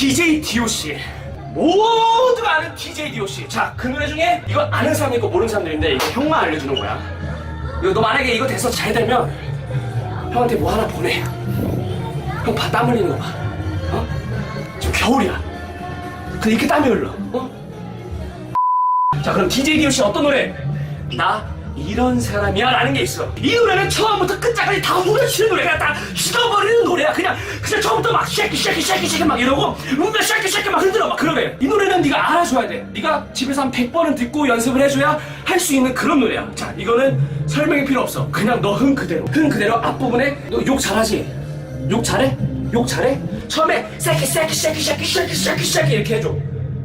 DJ DOC 모두가 아는 DJ DOC 자그 노래 중에 이거 아는 사람 있고 모르는 사람들인데 이거 형만 알려주는 거야. 이거 너 만약에 이거 돼서 잘 되면 형한테 뭐 하나 보내. 형 봐 땀 흘리는 거봐. 어? 지금 겨울이야. 근데 이렇게 땀이 흘러. 어? 자 그럼 DJ DOC 어떤 노래? 나 이런 사람이야 라는 게 있어. 이 노래는 처음부터 끝까지 다 후려치는 노래가 다 죽어버리는 노래야. 그냥 그냥 처음부터 막 쉐키 쉐키 쉐키 쉐키 막 이러고 음배 쉐키 쉐키 막 흔들어. 막 그러게 이 노래는 네가 알아줘야 돼. 네가 집에서 한 100번은 듣고 연습을 해줘야 할 수 있는 그런 노래야. 자 이거는 설명이 필요 없어. 그냥 너 흥 그대로. 흥 그대로 앞부분에 너 욕 잘하지? 욕 잘해? 욕 잘해? 처음에 쉐키 쉐키 쉐키 쉐키 쉐키 쉐키 쉐키 이렇게 해줘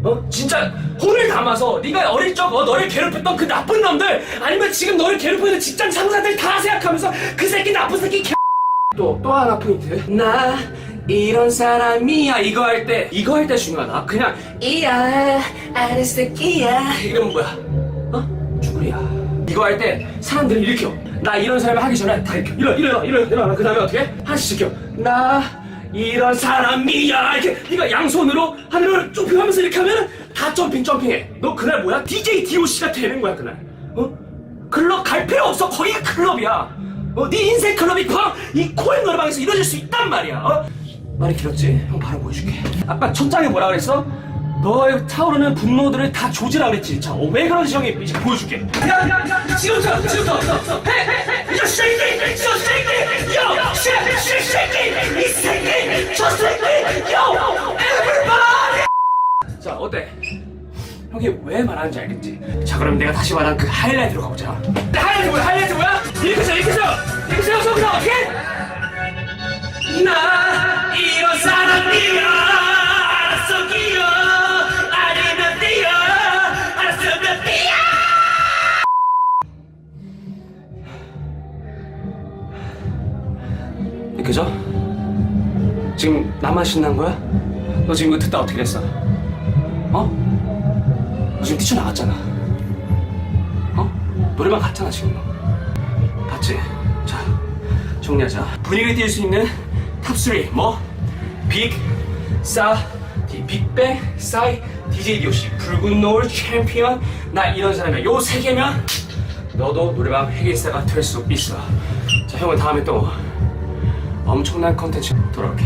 어? 진짜 혼을 담아서 네가 어릴 적 어, 너를 괴롭혔던 그 나쁜 놈들 아니면 지금 너를 괴롭히는 직장 상사들 다 생각하면서 그 새끼 나쁜 새끼 개... 또, 또 하나 포인트. 나 이런 사람이야. 이거 할 때 이거 할 때 중요하다. 그냥 이야 아리스키야. 이러면 뭐야? 어? 쭈구리야. 이거 할 때 사람들이 일으켜. 나 이런 사람 하기 전에 다 일으켜. 일어 일어나 일어나 일어나 그 다음에 어떻게? 해? 하나씩 시켜. 나 이런 사람이야 이렇게 네가 양손으로 하늘을 좁혀가면서 이렇게 하면 다 점핑 점핑해 너 그날 뭐야? DJ DOC가 되는 거야 그날 어? 클럽 갈 필요 없어 거기가 클럽이야 어? 네 인생 클럽이 바로 이 코인 노래방에서 이루어질 수 있단 말이야 어? 말이 길었지? 형 바로 보여줄게 아까 첫 장에 뭐라 그랬어? 너의 타오르는 분노들을 다 조지라 그랬지 자, 어, 왜 그런지 형이 이제 보여줄게 야, 야, 야, 지금부터, 지금부터 헤, 새끼, 저 새끼, 요, everybody 자, 어때? 형이 왜 말하는지 알겠지? 자, 그럼 내가 다시 말한 그 하이라이트로 가보자 하이라이트 뭐야, 하이라이트 뭐야? 이렇게 서, 이렇게 서, 이렇게 세워서 그냥 어떻게? 나 이런 사람이야 알았어 끼어 아니면 뛰어 알았으면 뛰어 그죠? 지금 나만 신난 거야? 너 지금 이거 듣다 어떻게 됐어? 어? 너 지금 뛰쳐 나갔잖아 어? 노래방 갔잖아 지금 너 봤지? 자 정리하자 분위기 뛸수 있는 탑3 뭐? 빅, 싸, 디, 빅뱅, 싸이, DJ DOC 붉은 노을 챔피언 나 이런 사람이야 요 세 개면 너도 노래방 해결사가 될 수 있어 자 형은 다음에 또 엄청난 컨텐츠 돌아올게